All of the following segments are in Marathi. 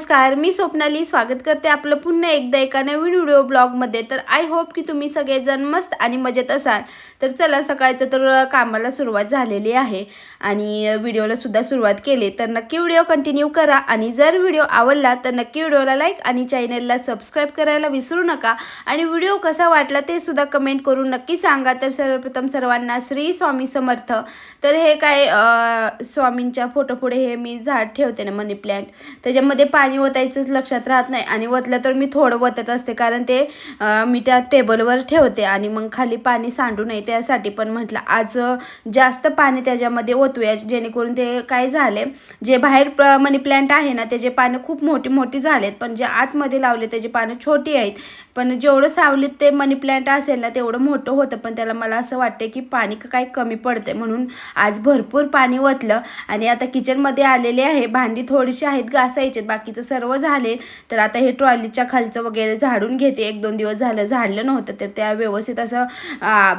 नमस्कार मी स्वप्नाली. स्वागत करते आपलं पुन्हा एकदा एका नवीन व्हिडिओ ब्लॉगमध्ये. तर आय होप की तुम्ही सगळेजण मस्त आणि मजेत असाल. तर चला सकाळचं तर कामाला सुरुवात झालेली आहे आणि व्हिडिओला सुद्धा सुरुवात केली. तर नक्की व्हिडिओ कंटिन्यू करा आणि जर व्हिडिओ आवडला तर नक्की व्हिडिओला लाईक आणि चॅनलला सबस्क्राईब करायला विसरू नका. आणि व्हिडिओ कसा वाटला ते सुद्धा कमेंट करून नक्की सांगा. तर सर्वप्रथम सर्वांना श्री स्वामी समर्थ. तर हे काय स्वामींच्या फोटो पुढे हे मी झाड ठेवते ना मनी प्लॅन्ट त्याच्यामध्ये पाणी पाणी ओतायचंच लक्षात राहत नाही. आणि ओतलं तर मी थोडं ओतत असते कारण ते मी त्या टेबलवर ठेवते आणि मग खाली पाणी सांडू नये त्यासाठी पण म्हटलं आज जास्त पाणी त्याच्यामध्ये ओतूया जेणेकरून ते काय झाले जे बाहेर मनी प्लॅन्ट आहे ना त्याचे पानं खूप मोठी मोठी झालेत पण जे आतमध्ये लावले त्याची पानं छोटी आहेत. पण जेवढं सावलीत ते मनी प्लॅन्ट असेल ना तेवढं मोठं होतं. पण त्याला मला असं वाटते की पाणी काय काही कमी पडते म्हणून आज भरपूर पाणी ओतलं आणि आता किचनमध्ये आलेले आहे. भांडी थोडीशी आहेत घासायचे बाकीचं सर्व झाले. तर आता हे ट्रॉलीच्या खालचं वगैरे झाडून घेते. एक दोन दिवस झालं झाडलं नव्हतं. तर त्या व्यवस्थित असं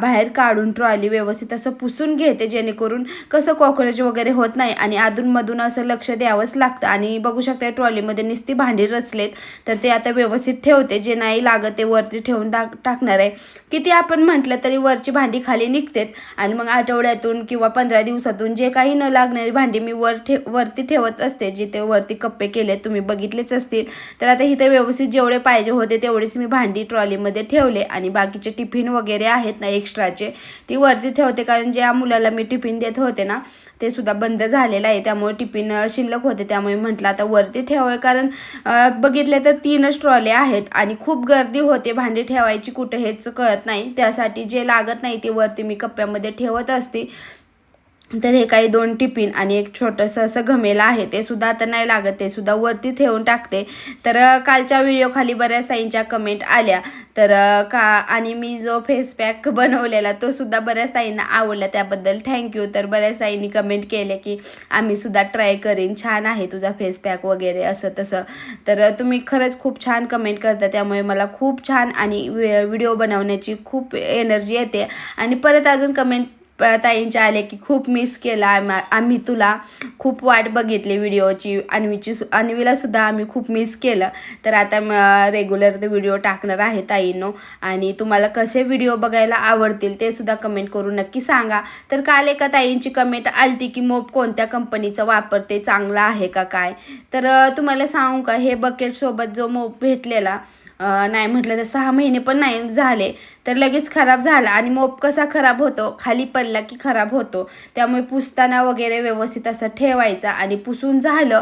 बाहेर काढून ट्रॉली व्यवस्थित असं पुसून घेते. जेणेकरून कसं कॉक्रोच वगैरे होत नाही. आणि अधूनमधून असं लक्ष द्यावंच लागतं. आणि बघू शकता ट्रॉलीमध्ये नुसती भांडी रचलेत. तर ते आता व्यवस्थित ठेवते. जे नाही लागत ते वरती ठेवून टाक टाकणार आहे. किती आपण म्हटलं तरी वरची भांडी खाली निघतेत. आणि मग आठवड्यातून किंवा पंधरा दिवसातून जे काही न लागणारी भांडी मी वर ठे वरती ठेवत असते जिथे वरती कप्पे केले तुम्ही बघितलेच असतील. तर आता इथे व्यवस्थित जेवढे पाहिजे होते तेवढेच मी भांडी ट्रॉलीमध्ये ठेवले. आणि बाकीचे टिफिन वगैरे आहेत ना एक्स्ट्राचे ती वरती ठेवते. कारण ज्या मुलाला मी टिफिन देत होते ना ते सुद्धा बंद झालेलं आहे. त्यामुळे टिफिन शिल्लक होते. त्यामुळे म्हटलं आता वरती ठेवावे. कारण बघितले तर तीनच ट्रॉले आहेत. आणि खूप गर्दी होते भांडी ठेवायची कुठे हेच कळत नाही. त्यासाठी जे लागत नाही ते वरती मी कप्प्यामध्ये ठेवत असते. तर हे काही दोन टिफिन आणि एक छोटंसं असं घमेला आहे. ते सुद्धा आता नाही लागत ते सुद्धा वरती ठेवून टाकते. तर कालच्या व्हिडिओखाली बऱ्याच ताईंच्या कमेंट आल्या. तर का आणि मी जो फेस पॅक बनवलेला तो सुद्धा बऱ्याच ताईंना आवडला. त्याबद्दल थँक्यू तर बऱ्याच ताईंनी कमेंट केले की आम्ही सुद्धा ट्राय करीन. छान आहे तुझा फेस पॅक वगैरे असं तसं. तर तुम्ही खरंच खूप छान कमेंट करता. त्यामुळे मला खूप छान आणि व्हिडिओ बनवण्याची खूप एनर्जी येते. आणि परत अजून कमेंट ताईंचे आले की खूप मिस केला आम्हा आम्ही तुला खूप वाट बघितली व्हिडिओची अन्वीची सु अन्वीलासुद्धा आम्ही खूप मिस केलं. तर आता रेग्युलर ते व्हिडिओ टाकणार आहे ताईंनो. आणि तुम्हाला कसे व्हिडिओ बघायला आवडतील ते सुद्धा कमेंट करून नक्की सांगा. तर काल एका ताईंची कमेंट आलती की मोप कोणत्या कंपनीचा वापरते चांगला आहे का काय? तर तुम्हाला सांगू का हे बकेटसोबत जो मोप भेटलेला नाही म्हटलं तर सहा महिने पण नाही झाले. तर लगेच खराब झाला आणि मोप कसा खराब होतो खाली पडला की खराब होतो. त्यामुळे पुसताना वगैरे व्यवस्थित असं ठेवायचा आणि पुसून झालं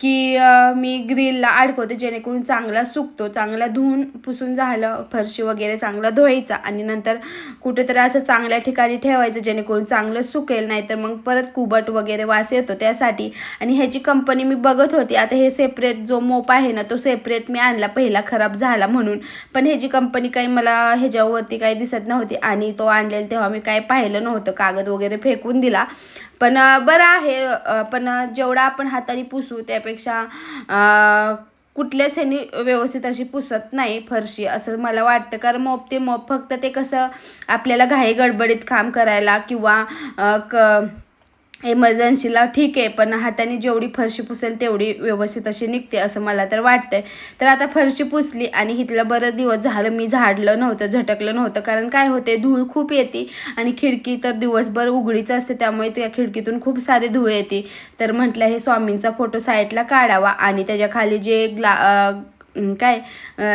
की मी ग्रिलला अडकवते जेणेकरून चांगला सुकतो चांगला धुवून पुसून झालं फरशी वगैरे चांगला धुवायचा आणि नंतर कुठेतरी असं चांगल्या ठिकाणी ठेवायचं जेणेकरून चांगलं सुकेल नाही तर मग परत कुबट वगैरे वास येतो त्यासाठी. आणि ह्याची कंपनी मी बघत होती आता हे सेपरेट जो मोप आहे ना तो सेपरेट मी आणला पहिला खराब झाला म्हणून. पण ह्याची कंपनी काही मला ह्याच्यावरती काही दिसत नव्हती आणि तो आणलेला तेव्हा मी काय पाहिलं नव्हतं कागद वगैरे फेकून दिला. पण बरं आहे पण जेवढा आपण हाताने पुसू त्यापेक्षा कुठल्याच ह्यानी व्यवस्थित अशी पुसत नाही फरशी असं मला वाटतं. कारण मोप ते मोप फक्त ते कसं आपल्याला घाई गडबडीत काम करायला किंवा क एमर्जन्सीला ठीक आहे पण हाताने जेवढी फरशी पुसेल तेवढी व्यवस्थित अशी निघते असं मला तर वाटतंय. तर आता फरशी पुसली आणि इथलं बरं दिवस झालं मी झाडलं नव्हतं झटकलं नव्हतं. कारण काय होते धूळ खूप येते आणि खिडकी तर दिवसभर उघडीच असते त्यामुळे त्या खिडकीतून खूप सारे धूळ येते. तर म्हटलं हे स्वामींचा फोटो साईडला काढावा आणि त्याच्याखाली जे ग्ला काय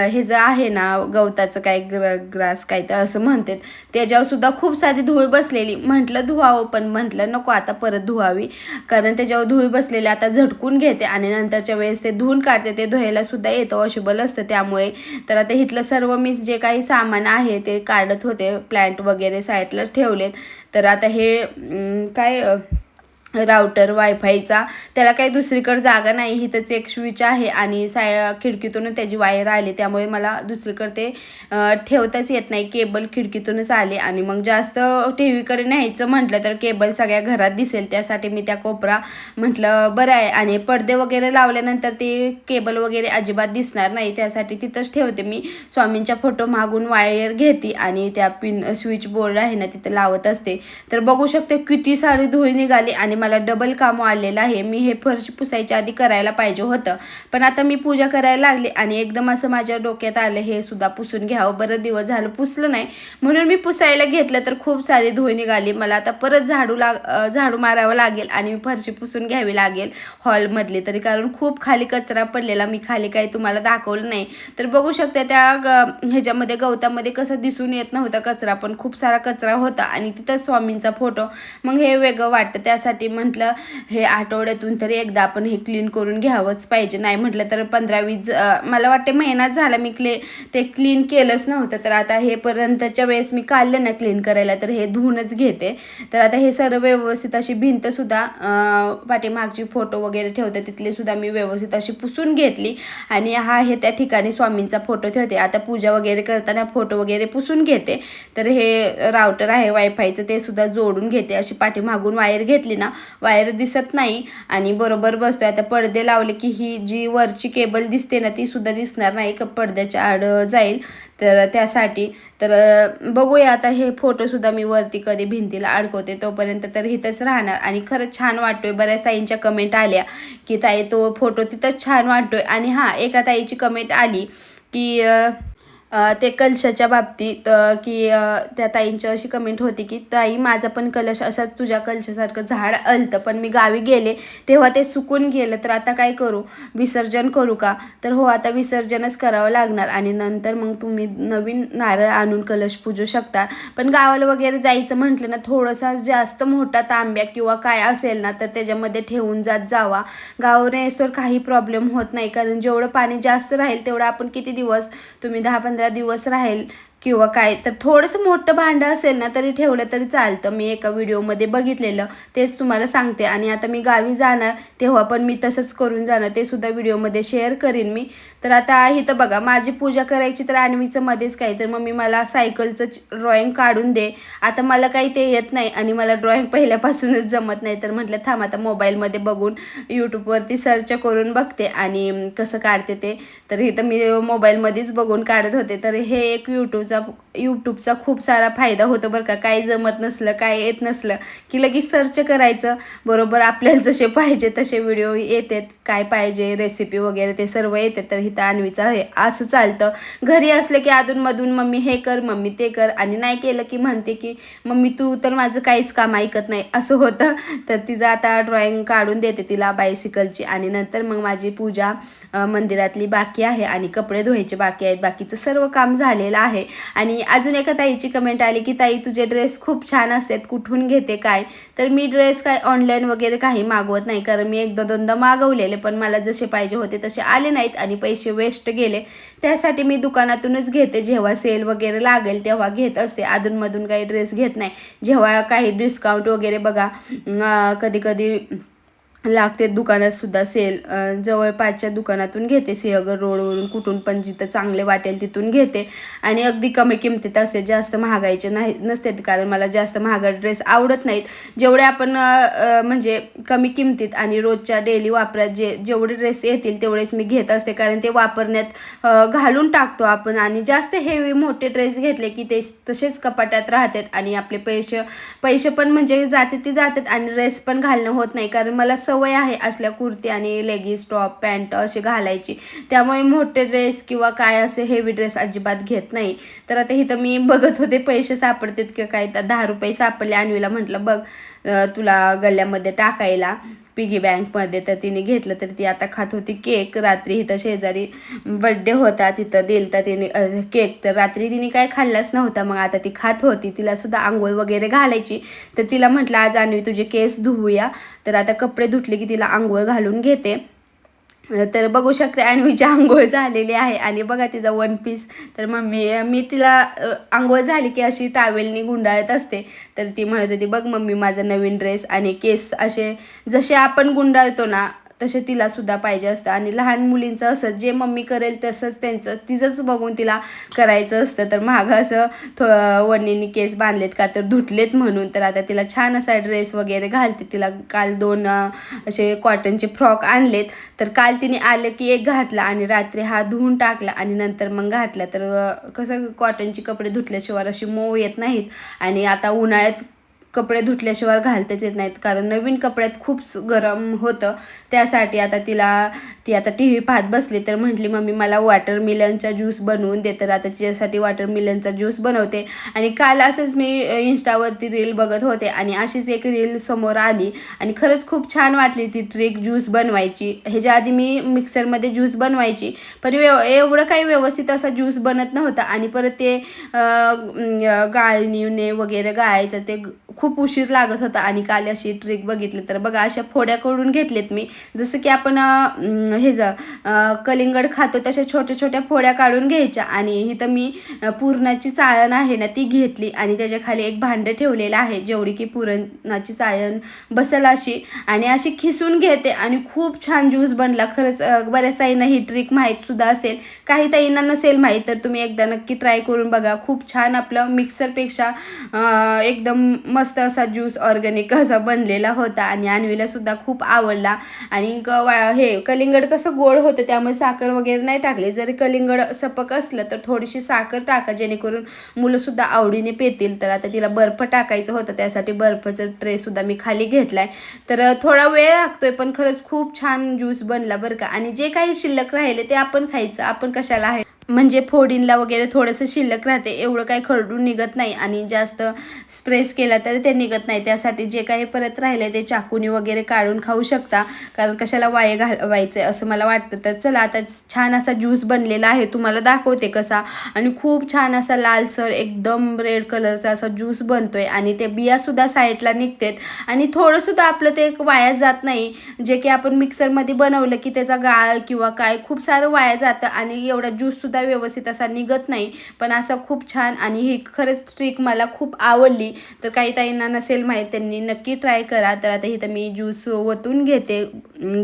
हे जे आहे ना गवताचं काय ग्र ग्रास काय तर असं म्हणतात. त्याच्यावर सुद्धा खूप सारी धूळ बसलेली. म्हटलं धुवावं पण म्हटलं नको आता परत धुवावी. कारण त्याच्यावर धूळ बसलेली आता झटकून घेते आणि नंतरच्या वेळेस ते धुवून काढते. ते धुवायला सुद्धा येतं वॉशेबल असतं त्यामुळे. तर आता इथलं सर्व मी जे काही सामान आहे ते काढत होते प्लॅन्ट वगैरे साईडला ठेवलेत. तर आता हे काय राऊटर राउटर वायफायचा त्याला काही दुसरीकडे जागा नाही हिथंच एक स्विच आहे आणि साय खिडकीतून त्याची वायर आली. त्यामुळे मला दुसरीकडे ते ठेवताच येत नाही. केबल खिडकीतूनच आले आणि मग जास्त टी व्हीकडे न्यायचं म्हटलं तर केबल सगळ्या घरात दिसेल. त्यासाठी मी त्या कोपरा म्हटलं बरं आहे. आणि पडदे वगैरे लावल्यानंतर ते केबल वगैरे अजिबात दिसणार नाही. त्यासाठी तिथंच ठेवते मी. स्वामींच्या फोटो मागून वायर घेते आणि त्या पिन स्विच बोर्ड आहे ना तिथं लावत असते. तर बघू शकते किती साडी धुळी निघाली आणि मला डबल कामं आलेलं आहे. मी हे फरशी पुसायच्या आधी करायला पाहिजे होतं. पण आता मी पूजा करायला लागली आणि एकदम असं माझ्या डोक्यात आलं हे सुद्धा पुसून घ्यावं. बरं दिवस झालं पुसलं नाही. म्हणून मी पुसायला घेतलं तर खूप सारी धुळी निघाली. मला आता परत झाडू लाग झाडू मारावं लागेल आणि मी फरशी पुसून घ्यावी लागेल हॉलमधली तरी. कारण खूप खाली कचरा पडलेला. मी खाली काही तुम्हाला दाखवलं नाही. तर बघू शकता त्या ग ह्याच्यामध्ये गवतामध्ये कसं दिसून येत नव्हता कचरा. पण खूप सारा कचरा होता आणि तिथं स्वामींचा फोटो. मग हे वेगळं वाटतं. त्यासाठी म्हटलं हे आठवड्यातून तरी एकदा आपण हे क्लीन करून घ्यावंच पाहिजे. नाही म्हटलं तर पंधरा वीस मला वाटते महिनाच झाला मी क्ले ते क्लीन केलंच नव्हतं. तर आता हे पर्यंतच्या वेळेस मी काढलं ना क्लीन करायला तर हे धुवूनच घेते. तर आता हे सर्व व्यवस्थित अशी भिंतसुद्धा पाठीमागची फोटो वगैरे ठेवते. तिथलेसुद्धा मी व्यवस्थित अशी पुसून घेतली. आणि हा हे त्या ठिकाणी स्वामींचा फोटो ठेवते. आता पूजा वगैरे करताना फोटो वगैरे पुसून घेते. तर हे राउटर आहे वायफायचं ते सुद्धा जोडून घेते. अशी पाठीमागून वायर घेतली ना वायर दिसत नाही आणि बरोबर बसतोय. आता पडदे लावले की ही जी वरची केबल दिसते ना ती सुद्धा दिसणार नाही. का पडद्याच्या आड जाईल. तर त्यासाठी तर बघूया आता हे फोटोसुद्धा मी वरती कधी भिंतीला अडकवते तोपर्यंत तर इथंच राहणार. आणि खरंच छान वाटतोय. बऱ्याच ताईंच्या कमेंट आल्या की ताई तो फोटो तिथंच छान वाटतोय. आणि हां एका ताईची कमेंट आली की ते कलशाच्या बाबतीत की त्या ताईंची अशी कमेंट होती की ताई माझा पण कलश असा तुझ्या कलशासारखं झाड आलतं पण मी गावी गेले तेव्हा ते सुकून गेलं तर आता काय करू? विसर्जन करू का? तर हो आता विसर्जनच करावं लागणार आणि नंतर मग तुम्ही नवीन नारळ आणून कलश पूजू शकता. पण गावाला वगैरे जायचं म्हटलं ना थोडासा जास्त मोठा तांब्या किंवा काय असेल ना तर त्याच्यामध्ये ठेवून जात जावा. गावावर काही प्रॉब्लेम होत नाही कारण जेवढं पाणी जास्त राहील तेवढं आपण किती दिवस तुम्ही दहा पंधरा दिवस राहील. किंवा काय तर थोडंसं मोठं भांडं असेल ना तरी ठेवलं तरी चालतं. मी एका व्हिडिओमध्ये बघितलेलं तेच तुम्हाला सांगते. आणि आता मी गावी जाणार तेव्हा पण मी तसंच करून जाणार ते सुद्धा व्हिडिओमध्ये शेअर करीन मी. तर आता इथं बघा माझी पूजा करायची तर आणवीचं मध्येच काही तर मम्मी मला सायकलचं ड्रॉइंग काढून दे. आता मला काही ते येत नाही आणि मला ड्रॉइंग पहिल्यापासूनच जमत नाही तर म्हटलं थांब आता मोबाईलमध्ये बघून यूट्यूबवरती सर्च करून बघते आणि कसं काढते ते. तर इथं मी मोबाईलमध्येच बघून काढत होते. तर हे एक यूट्यूबचं यूट्यूबचा खूप सारा फायदा होतो बरं का. काही जमत नसलं काय येत नसलं की लगेच सर्च करायचं. बरोबर आपल्याला जसे पाहिजे तसे व्हिडिओ येतात. काय पाहिजे रेसिपी वगैरे ते सर्व येते तर इथं अन्वीचा हे असं चालतं. घरी असलं की अधूनमधून मम्मी हे कर मम्मी ते कर. आणि नाही केलं की म्हणते की मम्मी तू तर माझं काहीच काम ऐकत नाही. असं होतं. तर तिचं आता ड्रॉइंग काढून देते तिला बायसिकलची आणि नंतर मग माझी पूजा मंदिरातली बाकी आहे. आणि कपडे धुवायचे बाकी आहेत. बाकीचं सर्व काम झालेलं आहे. आणि अजून एका ताईची कमेंट आली की ताई तुझे ड्रेस खूप छान असतात. कुठून घेते काय? तर मी ड्रेस काय ऑनलाईन वगैरे काही मागवत नाही. कारण मी एकदा दोनदा मागवलेले पण मला जसे पाहिजे होते तसे आले नाहीत आणि पैसे वेस्ट गेले. त्यासाठी मी दुकानातूनच घेते. जेव्हा सेल वगैरे लागेल तेव्हा घेत असते. अधूनमधून काही ड्रेस घेत नाही. जेव्हा काही डिस्काउंट वगैरे बघा कधी कधी लागते. दुकानात सुद्धा सेल जवळपासच्या दुकानातून घेते. सिंहगड रोडवरून कुठून पण जिथं चांगले वाटेल तिथून घेते. आणि अगदी कमी किमतीत असे जास्त महागायचे नाही नसते कारण मला जास्त महागा ड्रेस आवडत नाहीत. जेवढे आपण म्हणजे कमी किमतीत आणि रोजच्या डेली वापरात जे जेवढे ड्रेस येतील तेवढेच मी घेत असते. कारण ते वापरण्यात घालून टाकतो आपण. आणि जास्त हेवी मोठे ड्रेस घेतले की ते तसेच कपाटात राहतात. आणि आपले पैसे पैसे पण म्हणजे जाते ते जातात. आणि ड्रेस पण घालणं होत नाही. कारण मला सवय आहे असल्या कुर्ती आणि लेगीज टॉप पॅन्ट असे घालायची. त्यामुळे मोठे ड्रेस किंवा काय असे हेवी ड्रेस अजिबात घेत नाही. तर आता इथं मी बघत होते पैसे सापडतात की काय? तर दहा रुपये सापडले. आणवीला म्हटलं बघ तुला गल्ल्यामध्ये टाकायला. पिगी बँकमध्ये तर तिने घेतलं तर ती आता खात होती केक रात्री इथं शेजारी बड्डे होता तिथं दिलता तिने केक तर रात्री तिने काय खाल्लाच नव्हता. मग आता ती खात होती. तिला सुद्धा आंघोळ वगैरे घालायची. तर तिला म्हटलं आज आणवी तुझे केस धुवूया तर आता कपडे धुतले की तिला आंघोळ घालून घेते. तर बघू शकते अन्वीची आंघोळ झालेली आहे. आणि बघा तिचा वन पीस तर मम्मी मी तिला आंघोळ झाली की अशी टावेलनी गुंडाळत असते. तर ती म्हणत होती बघ मम्मी माझा नवीन ड्रेस आणि केस असे जसे आपण गुंडाळतो ना तसे तिला सुद्धा पाहिजे असतं. आणि लहान मुलींचं असं जे मम्मी करेल तसंच त्यांचं तिचंच बघून तिला करायचं असतं. तर मागं असं थो वणीने केस बांधलेत का तर धुतलेत म्हणून. तर आता तिला छान असा ड्रेस वगैरे घालते. तिला काल दोन असे कॉटनचे फ्रॉक आणलेत. तर काल तिने आलं की एक घातला आणि रात्री हा धुवून टाकला आणि नंतर मग घातला. तर कसं कॉटनचे कपडे धुतल्याशिवाय अशी मऊ येत नाहीत. आणि आता उन्हाळ्यात कपडे धुतल्याशिवाय घालताच येत नाहीत. कारण नवीन कपड्यात खूप गरम होतं. त्यासाठी आता तिला ती आता टी व्ही पाहत बसली तर म्हटली मम्मी मला वॉटरमिलनचा ज्यूस बनवून दे. तर आता तिच्यासाठी वॉटरमिलनचा ज्यूस बनवते. आणि काल असंच मी इंस्टावरती रील बघत होते आणि अशीच एक रील समोर आली. आणि खरंच खूप छान वाटली ती ट्रिक ज्यूस बनवायची. ह्याच्या आधी मी मिक्सरमध्ये ज्यूस बनवायची. पण व्यव एवढं काही व्यवस्थित असा ज्यूस बनत नव्हता. आणि परत ते गाळणीने वगैरे गाळायचं ते खूप खूप उशीर लागत होता आणि काल अशी ट्रिक बघितली तर बघा अशा फोड्या करून घेतलेत मी. जसं की आपण हे जा कलिंगड खातो तशा छोट्या छोट्या फोड्या काढून घ्यायच्या आणि इथं मी पुरणाची चाळण आहे ना ती घेतली आणि त्याच्याखाली एक भांडं ठेवलेलं आहे जेवढी की पुरणाची चाळण बसेल अशी आणि अशी खिसून घेते आणि खूप छान ज्यूस बनला. खरंच बऱ्याच ताईंना ही ट्रिक माहीत सुद्धा असेल. काही ताईंना नसेल माहीत तर तुम्ही एकदा नक्की ट्राय करून बघा. खूप छान आपलं मिक्सरपेक्षा एकदम मस्त असा ज्यूस ऑर्गॅनिक असा बनलेला होता आणि अन्वीला सुद्धा खूप आवडला. आणि ग- हे कलिंगड कसं गोड होतं त्यामुळे साखर वगैरे नाही टाकली. जरी कलिंगड सपक असलं तर थोडीशी साखर टाका जेणेकरून मुलंसुद्धा आवडीने पेतील. तर आता तिला बर्फ टाकायचं होतं त्यासाठी बर्फाचं ट्रेसुद्धा मी खाली घेतलाय. तर थोडा वेळ लागतोय पण खरंच खूप छान ज्यूस बनला बरं का. आणि जे काही शिल्लक राहिले ते आपण खायचं. आपण कशाला आहे? म्हणजे फोडींला वगैरे थोडंसं शिल्लक राहते एवढं काही खरडून निघत नाही आणि जास्त स्प्रेस केला तरी ते निघत नाही. त्यासाठी जे काही परत राहिले ते चाकूनी वगैरे काढून खाऊ शकता कारण कशाला वाये घालवायचे असं मला वाटतं. तर चला आता छान असा ज्यूस बनलेला आहे तुम्हाला दाखवते कसा. आणि खूप छान असा लालसर एकदम रेड कलरचा असा ज्यूस बनतोय आणि ते बियासुद्धा साईडला निघतात. आणि थोडंसुद्धा आपलं ते वाया जात नाही जे की आपण मिक्सरमध्ये बनवलं की त्याचा गाळ किंवा काय खूप सारं वाया जातं आणि एवढा ज्यूससुद्धा व्यवस्थित असा निघत नाही. पण असं खूप छान आणि ही खरंच ट्रिक मला खूप आवडली. तर काही ताईंना नसेल माहीत त्यांनी नक्की ट्राय करा. तर आता इथं मी ज्यूस ओतून घेते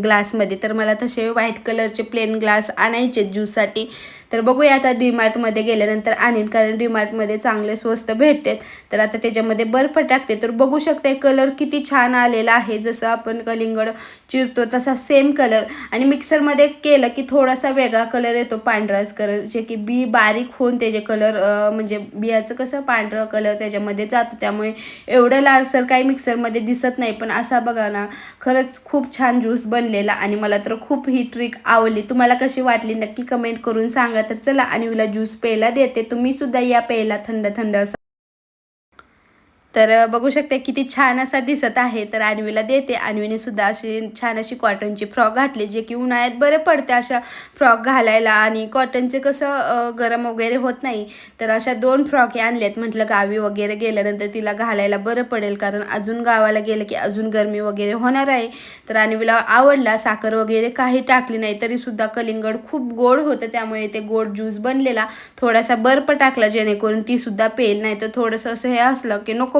ग्लासमध्ये तर मला तसे व्हाईट कलरचे प्लेन ग्लास आणायचे ज्यूससाठी तर बघूया आता डीमार्टमध्ये गेल्यानंतर आणीन कारण डीमार्टमध्ये चांगले स्वस्त भेटतात. तर आता त्याच्यामध्ये बर्फ टाकते. तर बघू शकते कलर किती छान आलेला आहे. जसं आपण कलिंगड चिरतो तसा सेम कलर आणि मिक्सरमध्ये केलं की थोडासा वेगळा कलर येतो पांढराच कलर जे की बी बारीक होऊन त्याचे कलर म्हणजे बियाचं कसं पांढरं कलर त्याच्यामध्ये जातो. त्यामुळे एवढं लालसर काही मिक्सरमध्ये दिसत नाही. पण असा बघा ना खरंच खूप छान ज्यूस बनलेला. आणि मला तर खूप ही ट्रिक आवडली. तुम्हाला कशी वाटली? नक्की कमेंट करून सांगा. तर चला आणि उला ज्यूस प्यायला देते. तुम्ही सुद्धा या प्यायला थंड थंड असं तर बघू शकते किती छान असा दिसत आहे. तर अन्वीला देते. अन्वीने सुद्धा अशी छान अशी कॉटनची फ्रॉक घातली जे की उन्हाळ्यात बरे पडते अशा फ्रॉक घालायला. आणि कॉटनचे कसं गरम वगैरे होत नाही. तर अशा दोन फ्रॉक हे आणलेत. म्हटलं गावी वगैरे गेल्यानंतर तिला घालायला बरं पडेल. कारण अजून गावाला गेलं की अजून गरमी वगैरे होणार आहे. तर अन्वीला आवडला. साखर वगैरे काही टाकली नाही. तरीसुद्धा कलिंगड खूप गोड होतं. त्यामुळे ते गोड ज्यूस बनलेला. थोडासा बर्फ टाकला जेणेकरून तीसुद्धा पेल. नाही तर थोडंसं असं हे असलं की नको